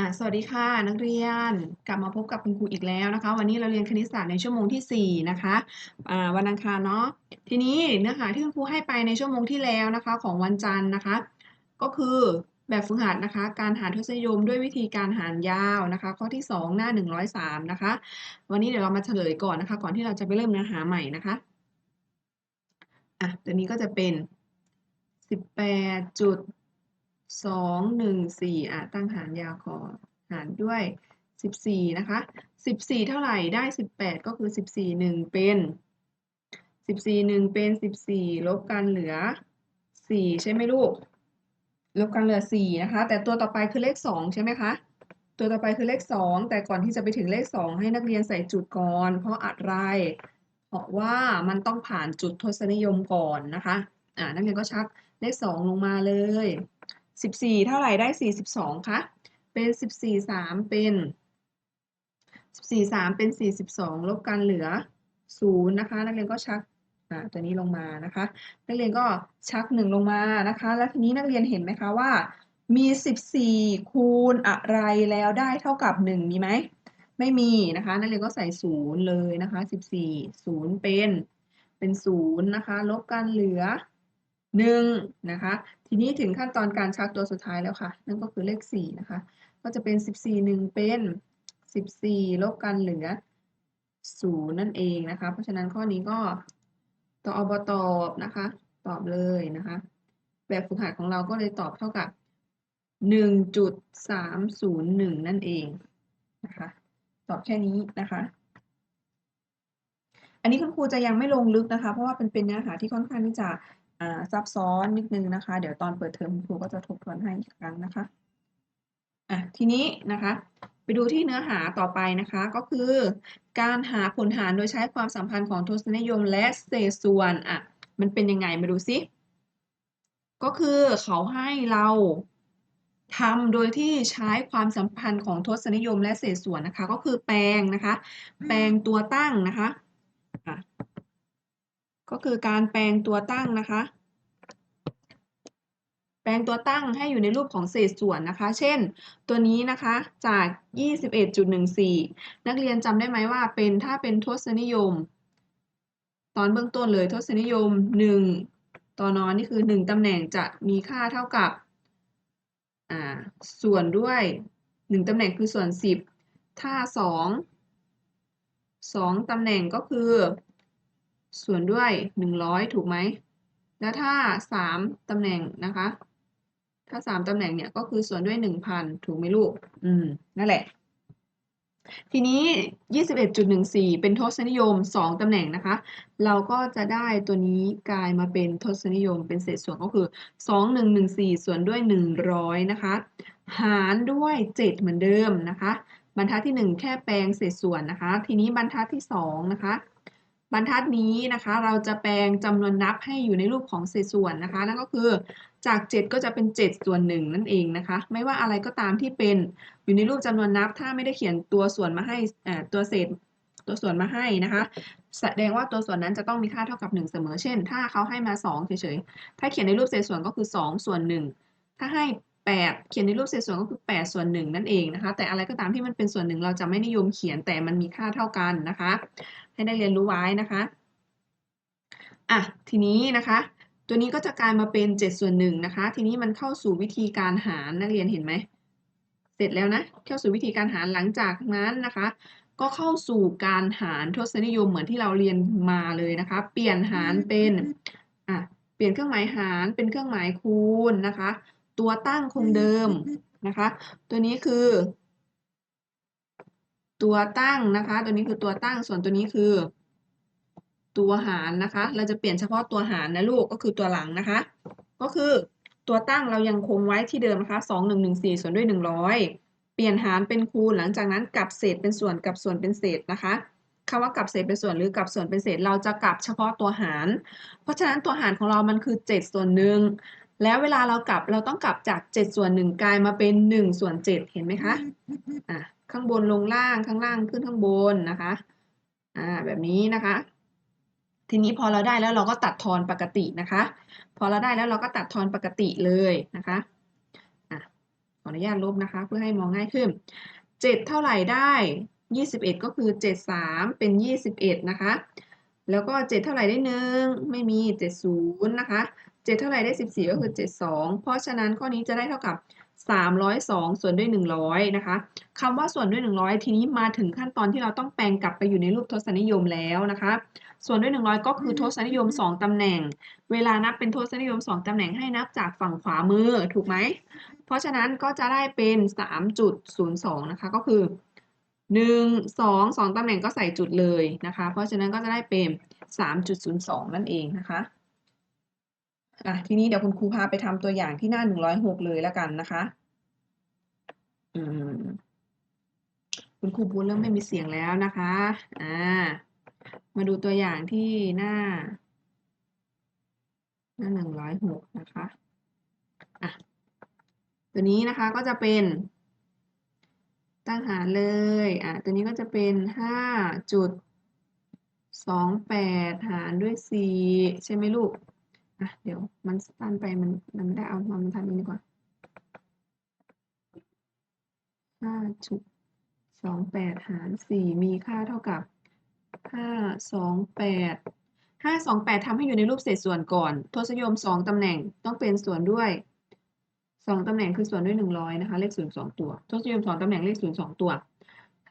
อ่าสวัสดีค่ะนักเรียนกลับมาพบกับคุณครูอีกแล้วนะคะ วันนี้เราเรียนคณิตศาสตร์ในชั่วโมงที่ 4 นะคะอ่าวันอังคารเนาะทีนี้เนื้อหาที่คุณครูให้ไปในชั่วโมงที่แล้วนะคะ ของวันจันทร์นะคะ ก็คือแบบฝึกหัดนะคะ การหารทศนิยมด้วยวิธีการหารยาวนะคะ ข้อที่ 2 หน้า 103 นะคะ วันนี้เดี๋ยวเรามาเฉลยก่อนนะคะ ก่อนที่เราจะไปเริ่มเนื้อหาใหม่นะคะอะตัวนี้ก็จะเป็น 18จุด สองหนึ่งสี่อะตั้งหารยาวก่อนหารด้วยสิบสี่นะคะสิบสี่เท่าไหร่ได้สิบแปดก็คือสิบสี่หนึ่งเป็นสิบสี่หนึ่งเป็นสิบสี่ลบกันเหลือสี่ใช่ไหมลูก ลบกันเหลือสี่นะคะ แต่ตัวต่อไปคือเลขสองใช่ไหมคะตัวต่อไปคือเลขสองแต่ก่อนที่จะไปถึงเลขสองให้นักเรียนใส่จุดก่อน เพราะอะไร เพราะว่ามันต้องผ่านจุดทศนิยมก่อนนะคะอ่านักเรียนก็ชักเลขสองลงมาเลย สิบสี่เท่าไหร่ได้สี่สิบสองคะเป็นสิบสี่สามเป็นสิบสี่สามเป็นสี่สิบสองลบกันเหลือศูนย์นะคะ นักเรียนก็ชักอ่าตัวนี้ลงมานะคะ นักเรียนก็ชักหนึ่งลงมานะคะ แล้วทีนี้นักเรียนเห็นไหมคะว่า มีสิบสี่คูณอะไรแล้วได้เท่ากับหนึ่งมีไหมไม่มีนะคะ นักเรียนก็ใส่ศูนย์เลยนะคะสิบสี่ศูนย์เป็นเป็นศูนย์นะคะ ลบกันเหลือหนึ่งนะคะ ทีนี้ถึงขั้นตอนการชักตัวสุดท้ายแล้วค่ะ นั่นก็คือเลขสี่นะคะ ก็จะเป็นสิบสี่หนึ่งเป็นสิบสี่ลบกันเหลือศูนย์นั่นเองนะคะ เพราะฉะนั้นข้อนี้ก็ตอบตอบนะคะ ตอบเลยนะคะ แบบฝึกหัดของเราก็เลยตอบเท่ากับหนึ่งจุดสามศูนย์หนึ่งนั่นเองนะคะ ตอบแค่นี้นะคะอันนี้คุณครูจะยังไม่ลงลึกนะคะ เพราะว่าเป็นเป็นเนื้อหาที่ค่อนข้างที่จะ ซับซ้อนนิดนึงนะคะ เดี๋ยวตอนเปิดเทอมครูก็จะทบทวนให้อีกครั้งนะคะอะทีนี้นะคะไปดูที่เนื้อหาต่อไปนะคะก็คือ การหาผลหารโดยใช้ความสัมพันธ์ของทศนิยมและเศษส่วนอะมันเป็นยังไงมาดูซิก็คือเขาให้เราทำโดยที่ใช้ความสัมพันธ์ของทศนิยมและเศษส่วนนะคะ ก็คือแปลงนะคะ แปลงตัวตั้งนะคะะ ก็คือการแปลงตัวตั้งนะคะ แปลงตัวตั้งให้อยู่ในรูปของเศษส่วนนะคะ เช่น ตัวนี้นะคะจาก 21.14 นักเรียนจำได้ไหมว่าเป็นถ้าเป็นทศนิยม ตอนเบื้องต้นเลยทศนิยม 1ต่อนอนนี่คือ 1ตำแหน่งจะมีค่าเท่ากับส่วนด้วย 1ตำแหน่งคือส่วน 10 ถ้า 2 2ตำแหน่งก็คือ ส่วนด้วย 100 ถูกไหม แล้วถ้า 3 ตำแหน่งนะคะ ถ้า 3 ตำแหน่งเนี่ยก็คือส่วนด้วย 1,000 ถูกไหมลูก อืม นั่นแหละ ทีนี้ 21.14 เป็นทศนิยม 2 ตำแหน่งนะคะ เราก็จะได้ตัวนี้กลายมาเป็นทศนิยม เป็นเศษส่วนก็คือ 2114 ส่วนด้วย 100 นะคะ หารด้วย 7 เหมือนเดิมนะคะ บรรทัดที่ 1 แค่แปลงเศษส่วนนะคะ ทีนี้บรรทัดที่2นะคะ บรรทัดนี้นะคะ เราจะแปลงจำนวนนับให้อยู่ในรูปของเศษส่วนนะคะ นั่นก็คือจาก 7 ก็จะเป็น 7 ส่วน1นั่นเองนะคะ ไม่ว่าอะไรก็ตามที่เป็นอยู่ในรูปจำนวนนับ ถ้าไม่ได้เขียนตัวส่วนมาให้ตัวเศษตัวส่วนมาให้นะคะ แสดงว่าตัวส่วนนั้นจะต้องมีค่าเท่ากับ 1 เสมอ เช่น ถ้าเขาให้มา2เฉยๆถ้าเขียนในรูปเศษส่วนก็คือ 2 ส่วน 1 ถ้าให้ 8 เขียนในรูปเศษส่วนก็คือ 8 ส่วน 1 นั่นเองนะคะ แต่อะไรก็ตามที่มันเป็นส่วนหนึ่งเราจะไม่นิยมเขียนแต่มันมีค่าเท่ากันนะคะ ให้ได้เรียนรู้ไว้นะคะอะทีนี้นะคะ ตัวนี้ก็จะกลายมาเป็น 7 ส่วน1นะคะ ทีนี้มันเข้าสู่วิธีการหารนักเรียนเห็นไหมเสร็จแล้วนะเข้าสู่วิธีการหารหลังจากนั้นนะคะ ก็เข้าสู่การหารทศนิยมเหมือนที่เราเรียนมาเลยนะคะ เปลี่ยนหารเป็นอะเปลี่ยนเครื่องหมายหารเป็นเครื่องหมายคูณนะคะ ตัวตั้งคงเดิมนะคะ ตัวนี้คือ ตัวตั้งนะคะ ตัวนี้คือตัวตั้งส่วนตัวนี้คือ ตัวหารนะคะ เราจะเปลี่ยนเฉพาะตัวหารนะลูกก็คือตัวหลังนะคะ ก็คือตัวตั้งเรายังคงไว้ที่เดิมนะคะสองหนึ่งหนึ่งสี่ส่วนด้วยหนึ่งร้อยเปลี่ยนหารเป็นคูณหลังจากนั้นกลับเศษเป็นส่วนกับส่วนเป็นเศษนะคะคำว่ากลับเศษเป็นส่วนหรือกลับส่วนเป็นเศษเราจะกลับเฉพาะตัวหาร เพราะฉะนั้นตัวหารของเรามันคือ 7 ส่วนหนึ่ง แล้วเวลาเรากลับเราต้องกลับจาก7ส่วน1กลายมาเป็น1ส่วน7เห็นไหมคะอะข้างบนลงล่างข้างล่างขึ้นข้างบนนะคะอ่าแบบนี้นะคะ ทีนี้พอเราได้แล้วเราก็ตัดทอนปกตินะคะ พอเราได้แล้วเราก็ตัดทอนปกติเลยนะคะอะขอออนุญาตลบนะคะ เพื่อให้มองง่ายขึ้น 7 เท่าไหร่ได้ 21 ก็คือ 7 3 เป็น 21 นะคะ แล้วก็ 7 เท่าไหร่ได้1ไม่มี 70 นะคะ 7 เท่าไหร่ได้ 14 ก็คือ 72 เพราะฉะนั้นข้อนี้จะได้เท่ากับ 302 ส่วนด้วย 100 นะคะคำว่าส่วนด้วย 100 ทีนี้มาถึงขั้นตอนที่เราต้องแปลงกลับไปอยู่ในรูปทศนิยมแล้วนะคะ ส่วนด้วย 100 ก็คือทศนิยม 2 ตำแหน่ง เวลานับเป็นทศนิยม 2 ตำแหน่งให้นับจากฝั่งขวามือถูกไหม เพราะฉะนั้นก็จะได้เป็น 3.02 นะคะ ก็คือ 1 2 2 ตำแหน่งก็ใส่จุดเลยนะคะ เพราะฉะนั้นก็จะได้เป็น 3.02 นั่นเองนะคะ อะทีนี้เดี๋ยวคุณครูพาไปทำตัวอย่างที่หน้า106เลยแล้วกันนะคะ อืม คุณครูพูดเริ่มไม่มีเสียงแล้วนะคะ อ่า มาดูตัวอย่างที่หน้า หน้า106นะคะ อะ ตัวนี้นะคะก็จะเป็น ตั้งหารเลย อะ ตัวนี้ก็จะเป็น5จุด28หารด้วย4ใช่ไหมลูก อะเดี๋ยวมันสั้นไปมันมันไม่ได้เอามามันทำเองดีกว่าห้าจุดสองแปดหารสี่มีค่าเท่ากับห้าสองแปดห้าสองแปดทำให้อยู่ในรูปเศษส่วนก่อน ทศนิยมสองตำแหน่งต้องเป็นส่วนด้วยสองตำแหน่งคือส่วนด้วยหนึ่งร้อยนะคะ เลขศูนย์สองตัว ทศนิยมสองตำแหน่งเลขศูนย์สองตัว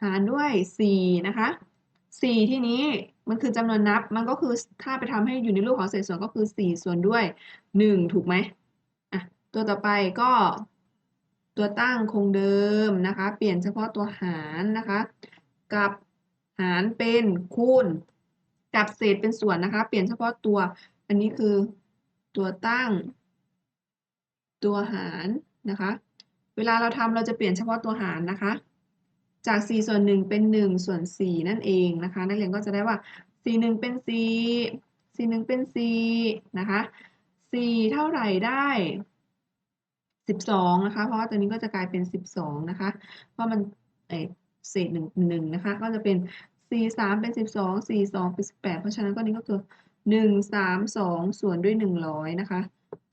หารด้วยสี่นะคะ สี่ที่นี้มันคือจำนวนนับ มันก็คือถ้าไปทำให้อยู่ในรูปของเศษส่วนก็คือสี่ส่วนด้วยหนึ่งถูกไหมอะตัวต่อไปก็ตัวตั้งคงเดิมนะคะ เปลี่ยนเฉพาะตัวหารนะคะ กับหารเป็นคูณ กับเศษเป็นส่วนนะคะ เปลี่ยนเฉพาะตัว อันนี้คือตัวตั้ง ตัวหารนะคะ เวลาเราทำเราจะเปลี่ยนเฉพาะตัวหารนะคะ จาก 4 ส่วน 1 เป็น 1 ส่วน 4 นั่นเองนะคะ นักเรียนก็จะได้ว่า 4 1 เป็น 4 4 1 เป็น 4 นะคะ 4 เท่าไหร่ได้ 12 นะคะ เพราะว่าตัวนี้ก็จะกลายเป็น 12 นะคะ เพราะมันเอเศษ1 1นะคะ ก็จะเป็น 4 3 เป็น 12 4 2 เป็น 18 เพราะฉะนั้นก็นี้ก็คือ 1 3 2 ส่วนด้วย 100 นะคะ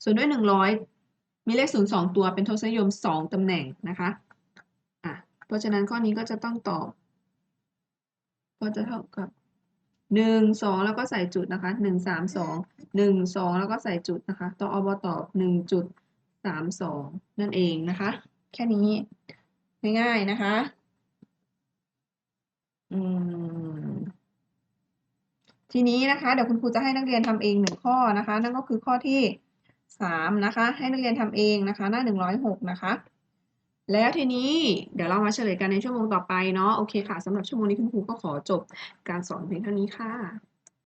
ส่วนด้วย 100 มีเลข 0 2 ตัวเป็นทศนิยม 2 ตำแหน่งนะคะ เพราะฉะนั้นข้อนี้ก็จะต้องตอบ ก็จะเท่ากับ1 2แล้วก็ใส่จุดนะคะ1 3 2 1 2แล้วก็ใส่จุดนะคะต่ออบตอบ1จุดสามสองนั่นเองนะคะ แค่นี้ง่ายๆนะคะ อืมทีนี้นะคะเดี๋ยวคุณครูจะให้นักเรียนทำเองหนึ่งข้อนะคะ นั่นก็คือข้อที่สามนะคะ ให้นักเรียนทำเองนะคะ หน้าหนึ่งร้อยหกนะคะ แล้วทีนี้เดี๋ยวเรามาเฉลยกันในชั่วโมงต่อไปเนาะโอเคค่ะสำหรับชั่วโมงนี้คุณครูก็ขอจบการสอนเพียงเท่านี้ค่ะ